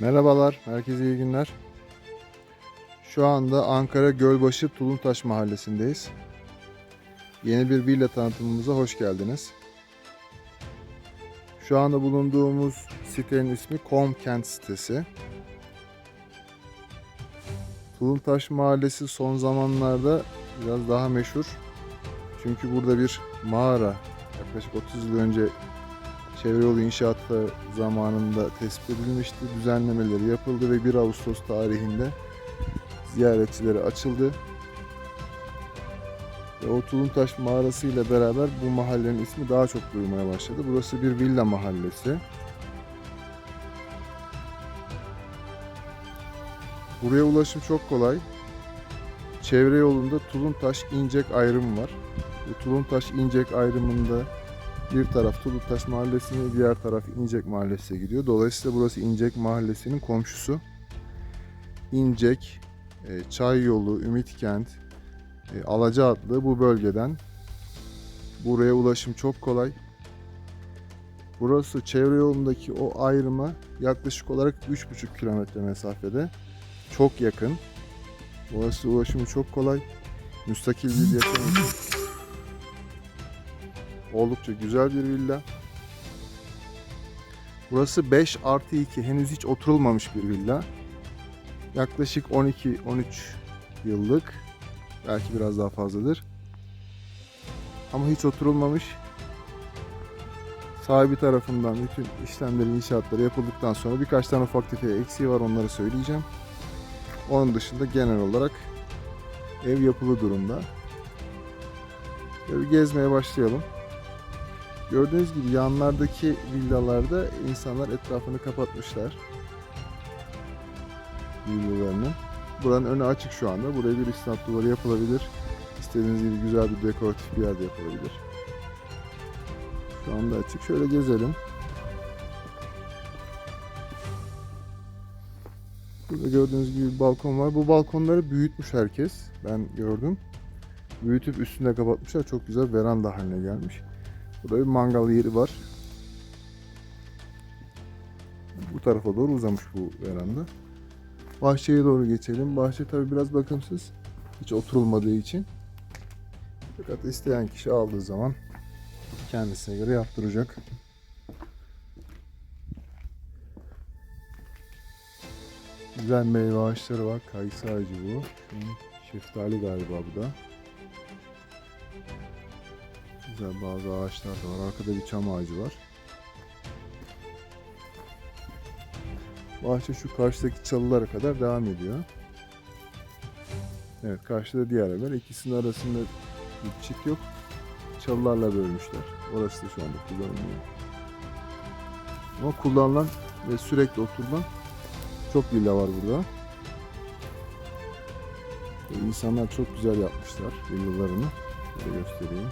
Merhabalar, herkese iyi günler. Şu anda Ankara Gölbaşı Tulumtaş Mahallesi'ndeyiz. Yeni bir villa tanıtımımıza hoş geldiniz. Şu anda bulunduğumuz sitenin ismi Komkent sitesi. Tulumtaş Mahallesi son zamanlarda biraz daha meşhur. Çünkü burada bir mağara yaklaşık 30 yıl önce çevre yolu inşaatı zamanında tespit edilmişti. Düzenlemeleri yapıldı ve 1 Ağustos tarihinde ziyaretçilere açıldı. Ve o Tulumtaş mağarası ile beraber bu mahallenin ismi daha çok duymaya başladı. Burası bir villa mahallesi. Buraya ulaşım çok kolay. Çevre yolunda Tulumtaş İncek ayrımı var. Bu Tulumtaş İncek ayrımında bir taraf Tulumtaş Mahallesi'ne, diğer taraf İncek Mahallesi'ne gidiyor. Dolayısıyla burası İncek Mahallesi'nin komşusu. İncek, e, Çay Yolu, Ümitkent, e, Alaca adlı bu bölgeden buraya ulaşım çok kolay. Burası çevre yolundaki o ayrıma yaklaşık olarak 3,5 kilometre mesafede. Çok yakın. Burası ulaşımı çok kolay. Müstakil bir yaşam Oldukça güzel bir villa. Burası 5 artı 2 henüz hiç oturulmamış bir villa. Yaklaşık 12-13 yıllık. Belki biraz daha fazladır. Ama hiç oturulmamış. Sahibi tarafından bütün işlemleri, inşaatları yapıldıktan sonra birkaç tane ufak tefek eksiği var onları söyleyeceğim. Onun dışında genel olarak ev yapılı durumda. Böyle gezmeye başlayalım. Gördüğünüz gibi yanlardaki villalarda insanlar etrafını kapatmışlar. Villalarını. Buranın önü açık şu anda. Buraya bir isnat duvarı yapılabilir. İstediğiniz gibi güzel bir dekoratif bir yerde yapılabilir. Şu anda açık. Şöyle gezelim. Burada gördüğünüz gibi bir balkon var. Bu balkonları büyütmüş herkes. Ben gördüm. Büyütüp üstüne kapatmışlar. Çok güzel veranda haline gelmiş. Burada bir mangal yeri var. Bu tarafa doğru uzamış bu veranda. Bahçeye doğru geçelim. Bahçe tabi biraz bakımsız. Hiç oturulmadığı için. Fakat isteyen kişi aldığı zaman kendisine göre yaptıracak. Güzel meyve ağaçları var. Kayısı ağacı bu. Şeftali galiba bu da. Güzel bazı ağaçlar da var. Arkada bir çam ağacı var. Bahçe şu karşıdaki çalılara kadar devam ediyor. Evet karşıda diğer evler. İkisinin arasında bir çit yok. Çalılarla bölmüşler. Orası da şu anda kullanılmıyor. Ama kullanılan ve sürekli oturulan çok villa var burada. İnsanlar çok güzel yapmışlar villalarını. Şöyle göstereyim.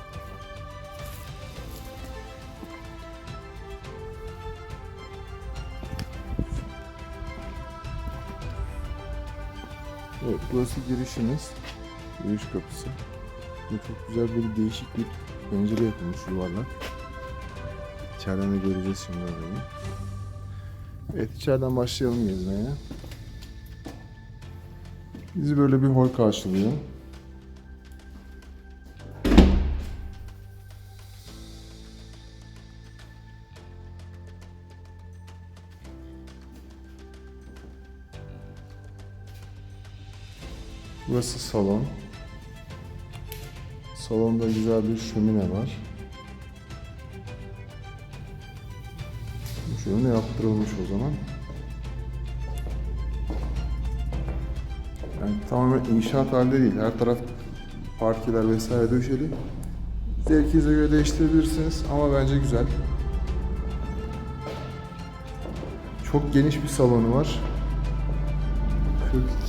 Evet, burası girişimiz. Giriş kapısı. Bu çok güzel bir değişik bir pencere yapılmış yuvarlak. İçeriden de göreceğiz şimdi orayı. Evet, içeriden başlayalım gezmeye. Bizi böyle bir hol karşılıyor. Burası salon. Salonda güzel bir şömine var. Şömine yaptırılmış o zaman. Yani tamamen inşaat halinde değil. Her taraf parkeler vesaire döşeli. Zevkinize göre değiştirebilirsiniz ama bence güzel. Çok geniş bir salonu var.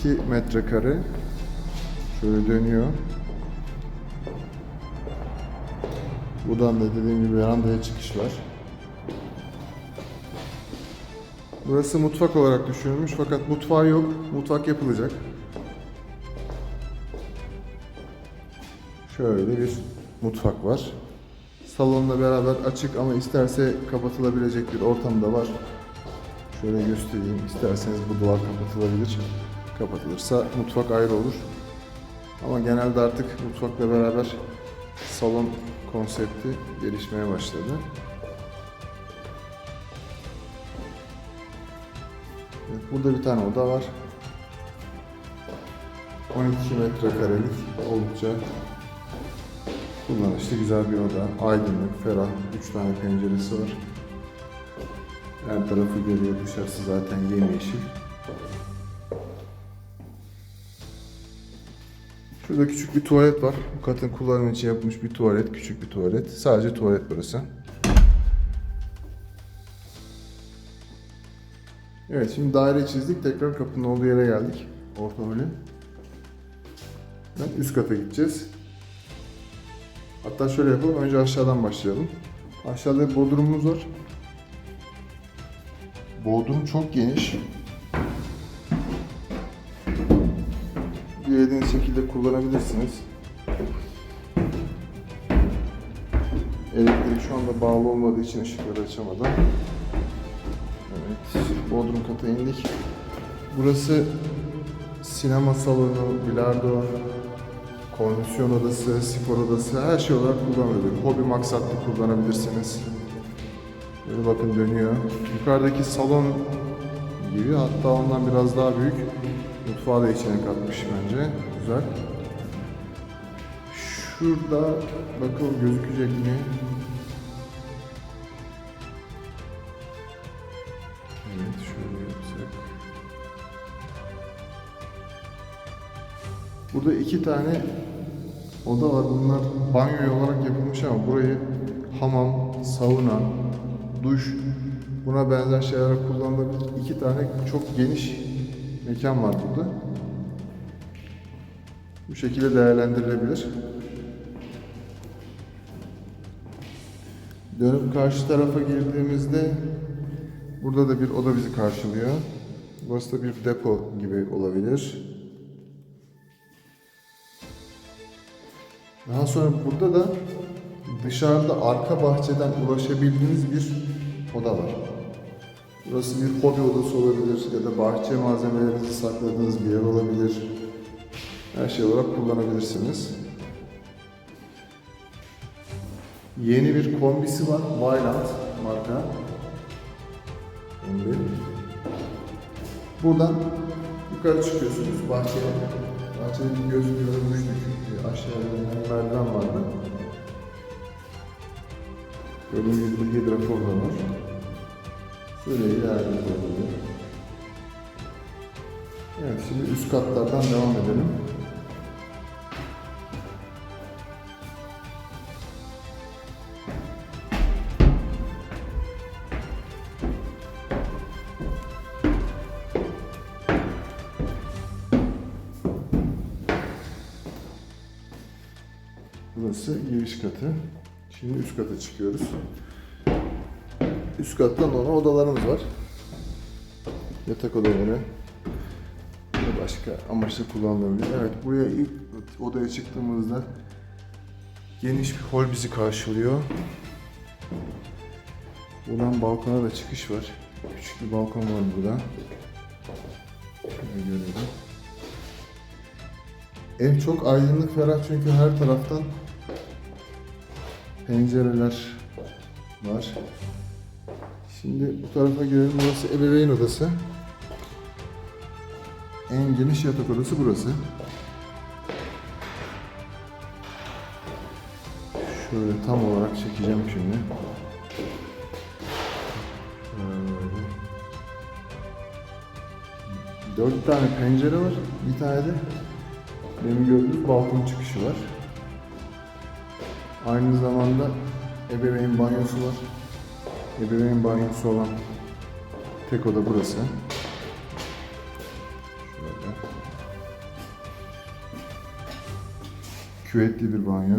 42 metrekare. Şöyle dönüyor. Buradan da dediğim gibi verandaya çıkış var. Burası mutfak olarak düşünülmüş fakat mutfağı yok. Mutfak yapılacak. Şöyle bir mutfak var. Salonla beraber açık ama isterse kapatılabilecek bir ortam da var. Şöyle göstereyim. İsterseniz bu duvar kapatılabilir. Kapatılırsa mutfak ayrı olur. Ama genelde artık mutfakla beraber salon konsepti gelişmeye başladı. Evet, burada bir tane oda var. 12 metrekarelik oldukça kullanışlı güzel bir oda. Aydınlık, ferah, 3 tane penceresi var. Her tarafı görüyor, dışarısı zaten yemyeşil. Şurada küçük bir tuvalet var. Bu katın kullanım için yapılmış bir tuvalet, küçük bir tuvalet. Sadece tuvalet burası. Evet, şimdi daire çizdik. Tekrar kapının olduğu yere geldik. Orta holü. Ben üst kata gideceğiz. Hatta şöyle yapalım. Önce aşağıdan başlayalım. Aşağıda bodrumumuz var. Bodrum çok geniş. Dilediğiniz şekilde kullanabilirsiniz. Elektrik şu anda bağlı olmadığı için ışıkları açamadım. Evet, Bodrum kata indik. Burası sinema salonu, bilardo, kondisyon odası, spor odası her şey olarak kullanılabilir. Hobi maksatlı kullanabilirsiniz. Böyle bakın dönüyor. Yukarıdaki salon gibi hatta ondan biraz daha büyük. Mutfağa da içine katmış bence. Güzel. Şurada bakalım gözükecek mi? Evet şöyle yapsak. Burada iki tane oda var. Bunlar banyo olarak yapılmış ama burayı hamam, sauna, duş buna benzer şeyler kullanılabilir. İki tane çok geniş mekan var burada. Bu şekilde değerlendirilebilir. Dönüp karşı tarafa girdiğimizde burada da bir oda bizi karşılıyor. Burası da bir depo gibi olabilir. Daha sonra burada da dışarıda arka bahçeden ulaşabildiğiniz bir oda var. Burası bir hobi odası olabilir ya da bahçe malzemelerinizi sakladığınız bir yer olabilir. Her şey olarak kullanabilirsiniz. Yeni bir kombisi var. Vylant marka. Kombi. Buradan yukarı çıkıyorsunuz bahçeye. Bahçede bir göz görmüştük. Aşağıda merdiven vardı. Gördüğünüz gibi bir hidrofor da var. Şöyle ilerleyelim. Evet, şimdi üst katlardan devam edelim. Burası giriş katı. Şimdi üst kata çıkıyoruz. Üst kattan ona odalarımız var. Yatak odaları başka amaçla kullanılabilir. Evet buraya ilk odaya çıktığımızda geniş bir hol bizi karşılıyor. Buradan balkona da çıkış var. Küçük bir balkon var burada. Şöyle görelim. Ev çok aydınlık ferah çünkü her taraftan pencereler var. Şimdi bu tarafa girelim. Burası ebeveyn odası. En geniş yatak odası burası. Şöyle tam olarak çekeceğim şimdi. Dört tane pencere var. Bir tane de benim gördüğünüz balkon çıkışı var. Aynı zamanda ebeveyn banyosu var. Ebeveyn banyosu olan tek oda burası. Şöyle. Küvetli bir banyo.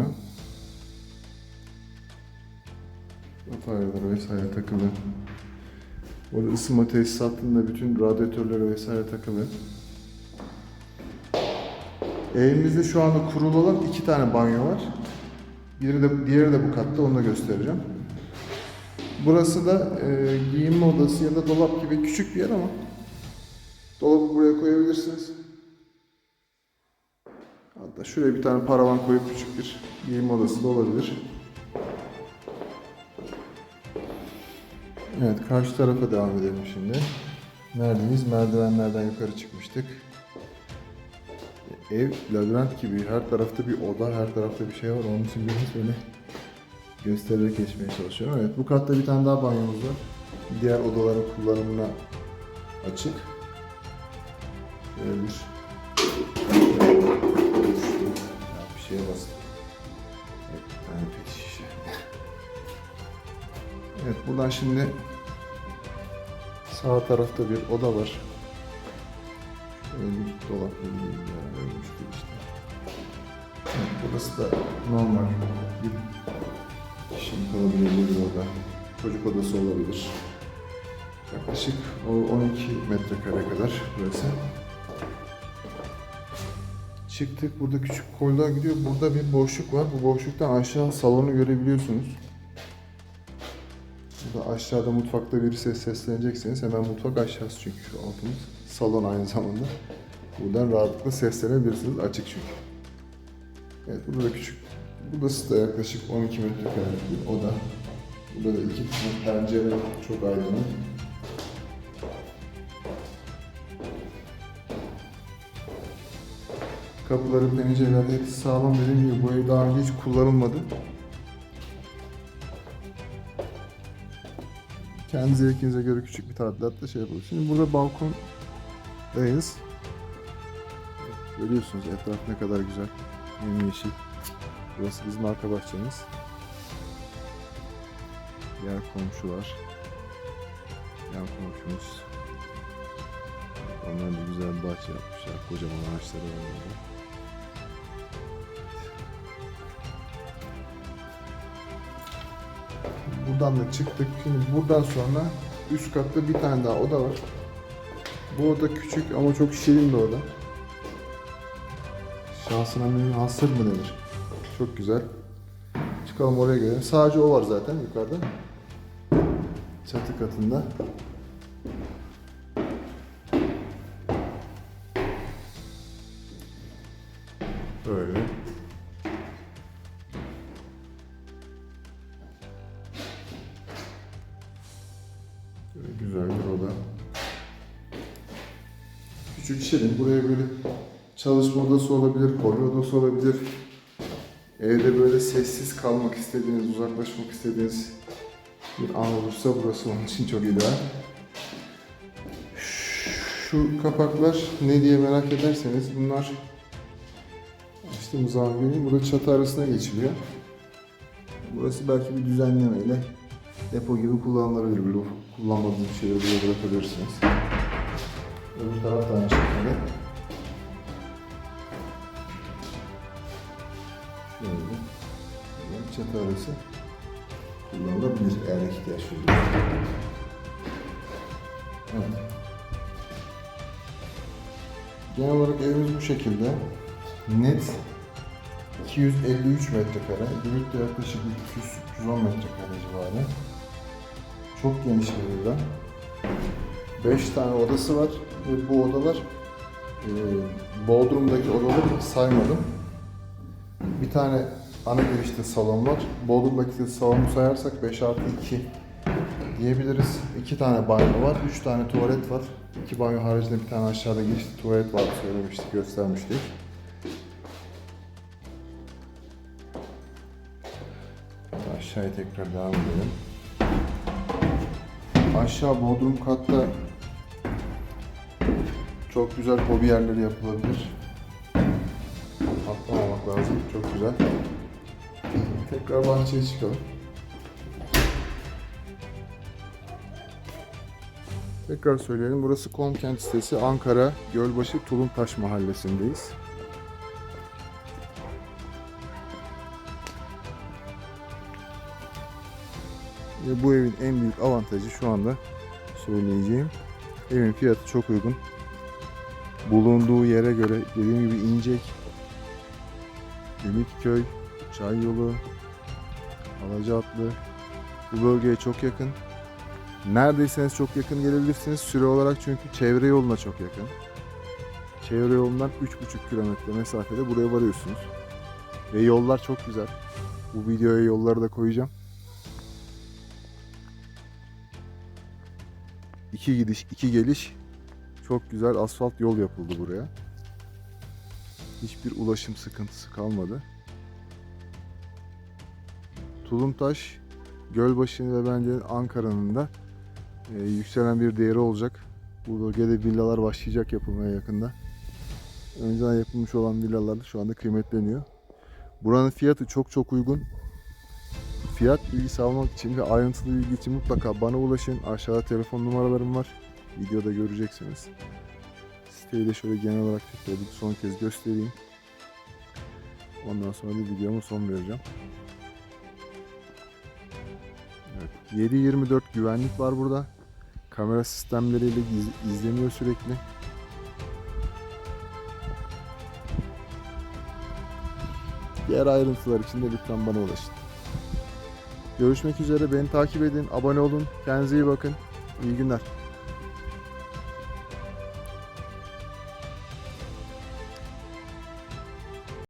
Bataryaları vesaire takılı. Orada ısınma tesisatında bütün radyatörleri vesaire takılı. Evimizde şu anda kurulu olan iki tane banyo var. Biri de, diğeri de bu katta, onu da göstereceğim. Burası da e, giyinme odası ya da dolap gibi küçük bir yer ama dolabı buraya koyabilirsiniz. Hatta şuraya bir tane paravan koyup küçük bir giyinme odası da olabilir. Evet, karşı tarafa devam edelim şimdi. Neredeyiz? Merdivenlerden yukarı çıkmıştık. Ev labirent gibi. Her tarafta bir oda, her tarafta bir şey var. Onun için biraz böyle göstererek geçmeye çalışıyorum. Evet, bu katta bir tane daha banyomuz var. Diğer odaların kullanımına açık. Şöyle bir... Bir şeye bastım. Evet, tane pet şişe. Evet, buradan şimdi sağ tarafta bir oda var. Şöyle bir dolap gibi bir yer ölmüştür işte. Evet, burası da normal bir kalabileceği bir oda. Çocuk odası olabilir. Yaklaşık o 12 metrekare kadar burası. Çıktık. Burada küçük koridor gidiyor. Burada bir boşluk var. Bu boşluktan aşağı salonu görebiliyorsunuz. Burada aşağıda mutfakta birisi seslenecekseniz hemen mutfak aşağısı çünkü altımız. Salon aynı zamanda. Buradan rahatlıkla seslenebilirsiniz. Açık çünkü. Evet burada da küçük. Burası da yaklaşık 12 metrekare bir oda. Burada da iki tane pencere çok aydınlık. Kapıları, pencereler hepsi sağlam dediğim gibi bu ev daha önce hiç kullanılmadı. Kendi zevkinize göre küçük bir tadilatla şey yapalım. Şimdi burada balkondayız. Görüyorsunuz etraf ne kadar güzel. Yemyeşil. Burası bizim arka bahçemiz. Diğer komşular. Yan komşumuz. Onlar da güzel bir bahçe yapmışlar. Kocaman ağaçları var orada. Buradan da çıktık. Şimdi buradan sonra üst katta bir tane daha oda var. Bu oda küçük ama çok şirin bir oda. Şansına münhasır mı denir? Çok güzel. Çıkalım oraya gelelim. Sadece o var zaten yukarıda. Çatı katında. Böyle. Böyle güzel bir oda. Küçük şirin. Buraya böyle çalışma odası olabilir, koru odası olabilir. Evde böyle sessiz kalmak istediğiniz, uzaklaşmak istediğiniz bir an olursa burası onun için çok ideal. Şu kapaklar ne diye merak ederseniz bunlar açtığım zaman. Burada çatı arasına geçiliyor. Burası belki bir düzenlemeyle depo gibi kullanılabilir. Kullanmadığınız şeyleri buraya bırakabilirsiniz. Öbür taraf da aynı şekilde. Arası kullanılabilir eğer ihtiyaç duyulursa. Evet. Genel olarak evimiz bu şekilde. Net 253 metrekare, büyük de yaklaşık 300-310 metrekare civarı. Çok geniş bir villa. 5 tane odası var ve bu odalar e, Bodrum'daki odaları saymadım. Bir tane ana girişte salon var. Bodrum'daki salonu sayarsak 5 artı 2 diyebiliriz. 2 tane banyo var, 3 tane tuvalet var. 2 banyo haricinde bir tane aşağıda girişte tuvalet var söylemiştik, göstermiştik. Aşağıya tekrar devam edelim. Aşağı bodrum katta çok güzel hobi yerleri yapılabilir. Atlamamak lazım. Çok güzel. Tekrar bahçeye çıkalım. Tekrar söyleyelim. Burası Komkent sitesi Ankara Gölbaşı Tulumtaş mahallesindeyiz. Ve bu evin en büyük avantajı şu anda söyleyeceğim. Evin fiyatı çok uygun. Bulunduğu yere göre dediğim gibi İncek, Ümitköy, Çay Yolu, Alacaatlı, Bu bölgeye çok yakın. Neredeyseniz çok yakın gelebilirsiniz. Süre olarak çünkü çevre yoluna çok yakın. Çevre yolundan 3,5 kilometre mesafede buraya varıyorsunuz. Ve yollar çok güzel. Bu videoya yolları da koyacağım. İki gidiş, iki geliş. Çok güzel asfalt yol yapıldı buraya. Hiçbir ulaşım sıkıntısı kalmadı. Tulumtaş, Gölbaşı ve bence Ankara'nın da e, yükselen bir değeri olacak. Bu bölgede villalar başlayacak yapılmaya yakında. Önceden yapılmış olan villalar şu anda kıymetleniyor. Buranın fiyatı çok çok uygun. Fiyat bilgisi almak için ve ayrıntılı bilgi için mutlaka bana ulaşın. Aşağıda telefon numaralarım var. Videoda göreceksiniz. Siteyi de şöyle genel olarak tekrar bir son kez göstereyim. Ondan sonra da videoma son vereceğim. 7-24 güvenlik var burada. Kamera sistemleriyle iz- izleniyor sürekli. Diğer ayrıntılar için de lütfen bana ulaşın. Görüşmek üzere. Beni takip edin. Abone olun. Kendinize iyi bakın. İyi günler.